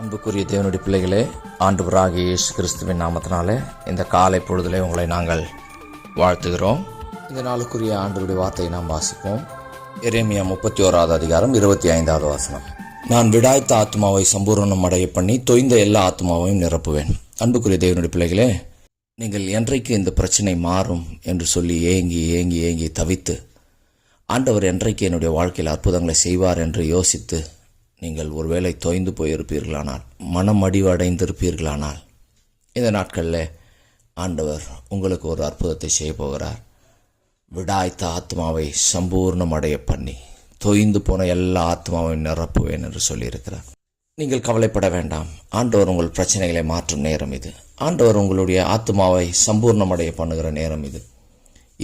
அன்புக்குரிய தேவனுடைய பிள்ளைகளே ஆண்டவராகிய இயேசு கிறிஸ்துவின் நாமத்தினாலே இந்த காலை பொழுதிலே உங்களை நாங்கள் வாழ்த்துகிறோம். இந்த நாளுக்குரிய ஆண்டவருடைய வார்த்தையை நாம் வாசிப்போம். எரேமியா முப்பத்தி ஓராவது அதிகாரம் இருபத்தி ஐந்தாவது வாசனம். நான் விடாய்த்த ஆத்மாவை சம்பூரணம் அடைய பண்ணி தொய்ந்த எல்லா ஆத்மாவையும் நிரப்புவேன். அன்புக்குரிய தேவனுடைய பிள்ளைகளே நீங்கள் என்றைக்கு இந்த பிரச்சனை மாறும் என்று சொல்லி ஏங்கி ஏங்கி ஏங்கி தவித்து ஆண்டவர் என்றைக்கு என்னுடைய வாழ்க்கையில் அற்புதங்களை செய்வார் என்று யோசித்து நீங்கள் ஒருவேளை தொய்ந்து போயிருப்பீர்களானால் மனம் அடிவடைந்திருப்பீர்களானால் இந்த நாட்களில் ஆண்டவர் உங்களுக்கு ஒரு அற்புதத்தை செய்ய போகிறார். விடாய்த்த ஆத்மாவை சம்பூர்ணம் அடைய பண்ணி தொய்ந்து போன எல்லா ஆத்மாவையும் நிரப்புவேன் என்று சொல்லியிருக்கிறார். நீங்கள் கவலைப்பட வேண்டாம். ஆண்டவர் உங்கள் பிரச்சனைகளை மாற்றும் நேரம் இது. ஆண்டவர் உங்களுடைய ஆத்மாவை சம்பூர்ணமடைய பண்ணுகிற நேரம் இது.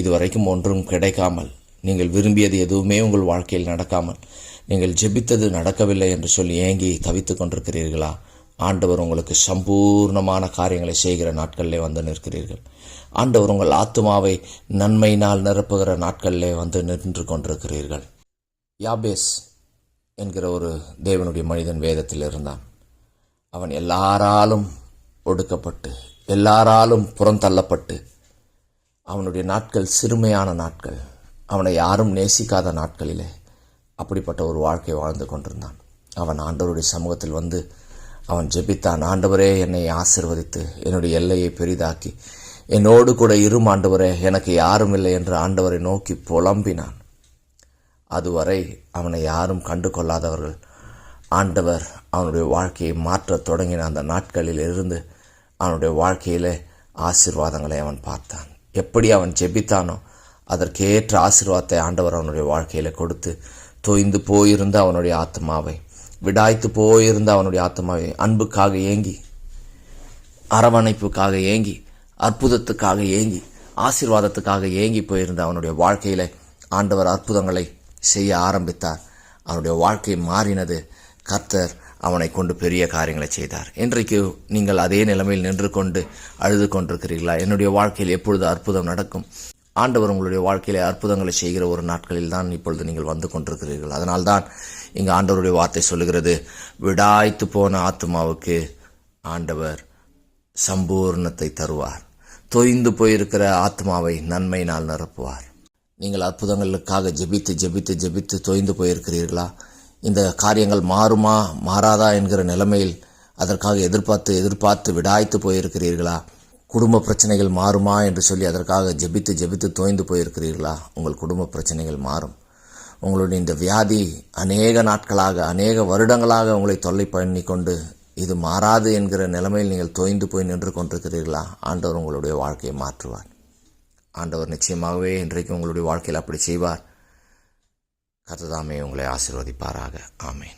இதுவரைக்கும் ஒன்றும் கிடைக்காமல் நீங்கள் விரும்பியது எதுவுமே உங்கள் வாழ்க்கையில் நடக்காமல் நீங்கள் ஜெபித்தது நடக்கவில்லை என்று சொல்லி ஏங்கி தவித்துக் கொண்டிருக்கிறீர்களா? ஆண்டவர் உங்களுக்கு சம்பூர்ணமான காரியங்களை செய்கிற நாட்களிலே வந்து நிற்கிறீர்கள். ஆண்டவர் உங்கள் ஆத்மாவை நன்மையினால் நிரப்புகிற நாட்களிலே வந்து நின்று கொண்டிருக்கிறீர்கள். யாபேஸ் என்கிற ஒரு தேவனுடைய மனிதன் வேதத்தில் இருந்தான். அவன் எல்லாராலும் ஒடுக்கப்பட்டு எல்லாராலும் புறந்தள்ளப்பட்டு அவனுடைய நாட்கள் சிறுமையான நாட்கள். அவனை யாரும் நேசிக்காத நாட்களிலே அப்படிப்பட்ட ஒரு வாழ்க்கை வாழ்ந்து கொண்டிருந்தான். அவன் ஆண்டவருடைய சமூகத்தில் வந்து அவன் ஜெபித்தான் ஆண்டவரே என்னை ஆசிர்வதித்து என்னுடைய எல்லையை பெரிதாக்கி என்னோடு கூட இரும் ஆண்டவரே எனக்கு யாரும் இல்லை என்று ஆண்டவரை நோக்கி புலம்பினான். அதுவரை அவனை யாரும் கண்டு கொள்ளாதவர்கள். ஆண்டவர் அவனுடைய வாழ்க்கையை மாற்றத் தொடங்கின அந்த நாட்களில் இருந்து அவனுடைய வாழ்க்கையிலே ஆசீர்வாதங்களை அவன் பார்த்தான். எப்படி அவன் ஜெபித்தானோ அதற்கேற்ற ஆசீர்வாதத்தை ஆண்டவர் அவனுடைய வாழ்க்கையில் கொடுத்து தொய்ந்து போயிருந்த அவனுடைய ஆத்மாவை விடாய்த்து போயிருந்த அவனுடைய ஆத்மாவை அன்புக்காக ஏங்கி அரவணைப்புக்காக ஏங்கி அற்புதத்துக்காக ஏங்கி ஆசீர்வாதத்துக்காக ஏங்கி போயிருந்த அவனுடைய வாழ்க்கையில் ஆண்டவர் அற்புதங்களை செய்ய ஆரம்பித்தார். அவனுடைய வாழ்க்கை மாறினது கர்த்தர் அவனை கொண்டு பெரிய காரியங்களை செய்தார். இன்றைக்கு நீங்கள் அதே நிலைமையில் நின்று கொண்டு அழுது கொண்டிருக்கிறீர்களா? என்னுடைய வாழ்க்கையில் எப்பொழுது அற்புதம் நடக்கும்? ஆண்டவர் உங்களுடைய வாழ்க்கையிலே அற்புதங்களை செய்கிற ஒரு நாட்களில் தான் இப்பொழுது நீங்கள் வந்து கொண்டிருக்கிறீர்கள். அதனால்தான் இங்கு ஆண்டவருடைய வார்த்தை சொல்லுகிறது விடாய்த்து போன ஆத்மாவுக்கு ஆண்டவர் சம்பூர்ணத்தை தருவார். தொய்ந்து போயிருக்கிற ஆத்மாவை நன்மையினால் நிரப்புவார். நீங்கள் அற்புதங்களுக்காக ஜெபித்து ஜெபித்து ஜெபித்து தொய்ந்து போயிருக்கிறீர்களா? இந்த காரியங்கள் மாறுமா மாறாதா என்கிற நிலைமையில் அதற்காக எதிர்பார்த்து எதிர்பார்த்து விடாய்த்து போயிருக்கிறீர்களா? குடும்ப பிரச்சனைகள் மாறுமா என்று சொல்லி அதற்காக ஜெபித்து ஜெபித்து தோய்ந்து போயிருக்கிறீர்களா? உங்கள் குடும்ப பிரச்சனைகள் மாறும். உங்களுடைய இந்த வியாதி அநேக நாட்களாக அநேக வருடங்களாக உங்களை தொல்லை பண்ணி கொண்டு இது மாறாது என்கிற நிலைமையில் நீங்கள் தோய்ந்து போய் நின்று கொண்டிருக்கிறீர்களா? ஆண்டவர் உங்களுடைய வாழ்க்கையை மாற்றுவார். ஆண்டவர் நிச்சயமாகவே இன்றைக்கு உங்களுடைய வாழ்க்கையில் அப்படி செய்வார். கத்ததாமே உங்களை ஆசீர்வதிப்பாராக. ஆமேன்.